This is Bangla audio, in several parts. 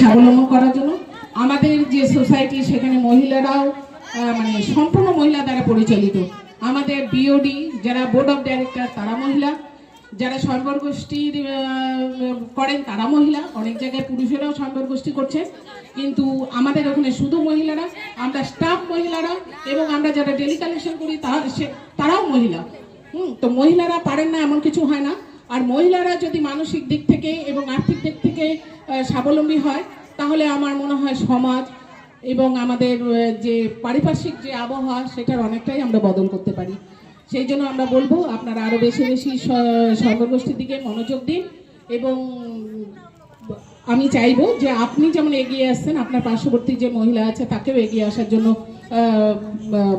স্বাবলম্বন করার জন্য? আমাদের যে সোসাইটি, সেখানে মহিলারাও মানে সম্পূর্ণ মহিলা দ্বারা পরিচালিত। আমাদের বিওডি যারা বোর্ড অফ ডাইরেক্টর তারা মহিলা। যারা স্বয়ম্বর গোষ্ঠীর করেন, তারা মহিলা। অনেক জায়গায় পুরুষেরাও স্বয়ম্বর গোষ্ঠী করছে। কিন্তু আমাদের ওখানে শুধু মহিলারা, আমরা স্টাফ মহিলারা এবং আমরা যারা ডেলি কালেকশন করি তারাও মহিলা। হুম, তো মহিলারা পারেন না, এমন কিছু হয় না। আর মহিলারা যদি মানসিক দিক থেকে এবং আর্থিক দিক থেকে স্বাবলম্বী হয়, তাহলে আমার মনে হয় সমাজ এবং আমাদের যে পারিপার্শ্বিক যে আবহাওয়া, সেটার অনেকটাই আমরা বদল করতে পারি। সেই জন্য আমরা বলব, আপনারা আরও বেশি বেশি সর্বগোষ্ঠীর দিকে মনোযোগ দিন এবং আমি চাইব যে আপনি যেমন এগিয়ে আসছেন, আপনার পার্শ্ববর্তী যে মহিলা আছে, তাকেও এগিয়ে আসার জন্য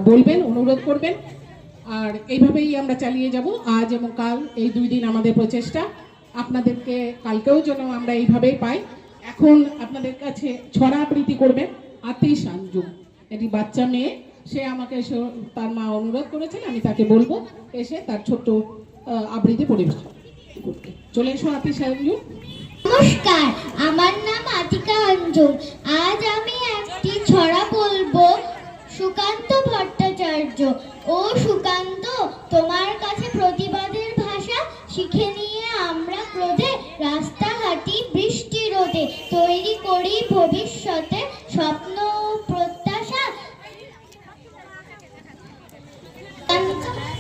বলবেন, অনুরোধ করবেন। আর এইভাবেই আমরা চালিয়ে যাব আজ এবং কাল এই দুই দিন আমাদের প্রচেষ্টা। আপনাদেরকে কালকেও যেন আমরা এইভাবেই পাই। এখন আপনাদের কাছে ছড়া আবৃত্তি করবেন আতিশ আঞ্জুম এটি বাচ্চা মেয়ে। সে আমাকে তার মা অনুরোধ করেছেন, আমি তাকে বলব এসে তার ছোট্ট আবৃত্তি পরিবেশন করতে। চলে এসো আতিশ আঞ্জুম নমস্কার, আমার নাম আতিকা অঞ্জুম আজ আমি একটি ছড়া বলব, সুকান্ত ভট্টাচার্য ও সুকান্ত তোমার কাছে প্রতিবাদের ভাষা শিখে নিয়ে আমরা ক্রোধে, রাস্তাঘাটি, বৃষ্টি রোদে তৈরি করি ভবিষ্যতে স্বপ্ন প্রত্যাশা।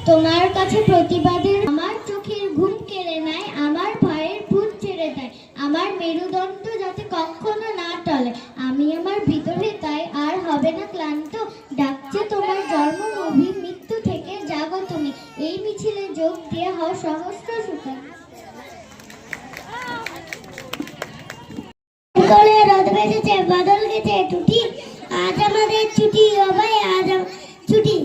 তোমার কাছে প্রতিবাদের আমার চোখের ঘুম কেড়ে নেয়, আমার ভয়ের ভূত ছেড়ে দেয়, আমার মেরুদণ্ড যাতে কখনো না টলে। আমি আমার ভিতরে তাই আর হবে না ক্লান্ত। ডাকছে তোমার জন্ম জন্মভূমি মৃত্যু থেকে জাগো তুমি এই মিছিলে যোগ হও সহস্র সুখা করে রোদ বাদল গেছে আজ আমাদের ছুটি ভাই, আজ ছুটি।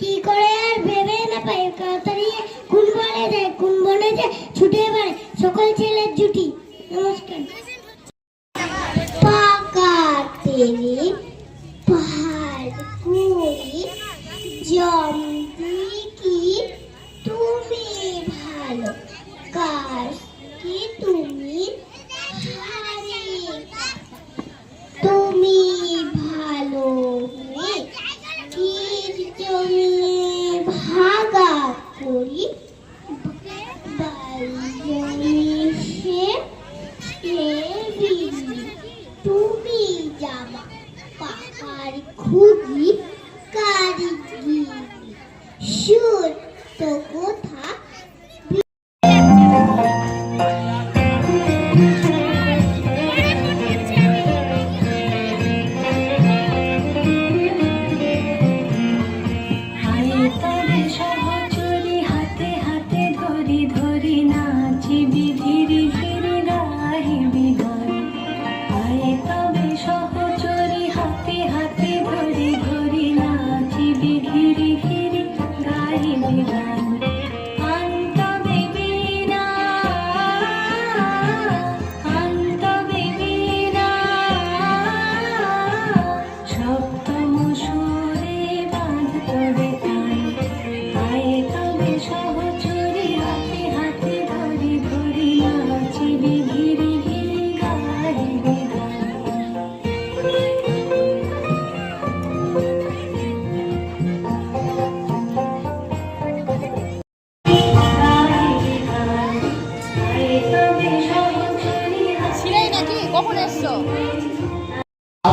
কি করে আর ভেবে না পাই কাতারিয়ে কোন বনে যায়, কোন বনে যায়, ছুটে বেড়ায়। সকল ছেলের জুটি। নমস্কার। পাকা পাহাড় কুড়ি জম্বি কি তুমি ভালো কার কি তুমি হারিয়ে তুমি ভালো মেয়ে কি তুমি ভাগা করি বালিশে টেবিলি তুমি জামা পাহাড় খুবই কারিগিরি। সত্য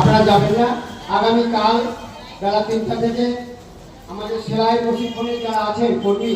আপনারা যাবেন না আগামীকাল বেলা তিনটা থেকে আমাদের সেলাই প্রশিক্ষণে যারা আছেন কর্মী